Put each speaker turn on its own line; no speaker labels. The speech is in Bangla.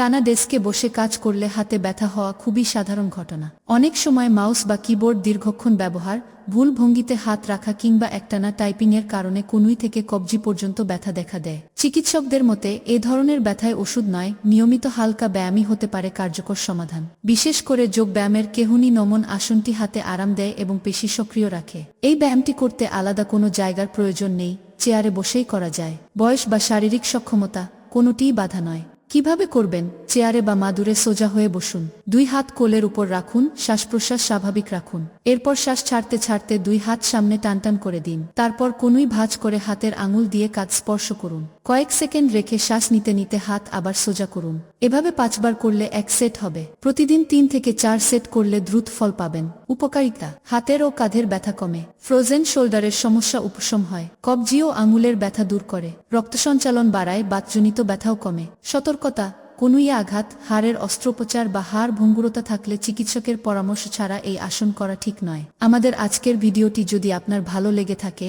টানা ডেস্কে বসে কাজ করলে হাতে ব্যথা হওয়া খুবই সাধারণ ঘটনা। অনেক সময় মাউস বা কিবোর্ড দীর্ঘক্ষণ ব্যবহার, ভুল ভঙ্গিতে হাত রাখা কিংবা একটানা টাইপিংয়ের কারণে কনুই থেকে কবজি পর্যন্ত ব্যথা দেখা দেয়। চিকিৎসকদের মতে, এ ধরনের ব্যথায় ওষুধ নয়, নিয়মিত হালকা ব্যায়ামই হতে পারে কার্যকর সমাধান। বিশেষ করে যোগ ব্যায়ামের কেহুনি নমন আসনটি হাতে আরাম দেয় এবং পেশি সক্রিয় রাখে। এই ব্যায়ামটি করতে আলাদা কোনো জায়গার প্রয়োজন নেই, চেয়ারে বসেই করা যায়। বয়স বা শারীরিক সক্ষমতা, কোনোটিই বাধা নয়। কীভাবে করবেন? চেয়ারে বা মাদুরে সোজা হয়ে বসুন। দুই হাত কোলের উপর রাখুন শ্বাস প্রশ্বাস স্বাভাবিক রাখুন। এরপর শ্বাস ছাড়তে ছাড়তে দুই হাত সামনে টানটান করে দিন। তারপর কোনুই ভাঁজ করে হাতের আঙুল দিয়ে কাজ স্পর্শ করুন। কয়েক সেকেন্ড রেখে শ্বাস নিতে নিতে হাত আবার সোজা করুন। এভাবে পাঁচবার করলে এক সেট হবে। প্রতিদিন তিন থেকে চার সেট করলে দ্রুত ফল পাবেন। উপকারিতা, হাতের ও কাঁধের ব্যথা কমে। ফ্রোজেন শোল্ডারের সমস্যা উপশম হয়। কবজি ও আঙুলের ব্যথা দূর করে। রক্ত সঞ্চালন বাড়ায়, বাতজনিত ব্যথাও কমে। সতর্কতা কনুইয়ে আঘাত, হাড়ের অস্ত্রোপচার বা হাড় ভঙ্গুরতা থাকলে চিকিৎসকের পরামর্শ ছাড়া এই আসন করা ঠিক নয়। আমাদের আজকের ভিডিওটি যদি আপনার ভালো লেগে থাকে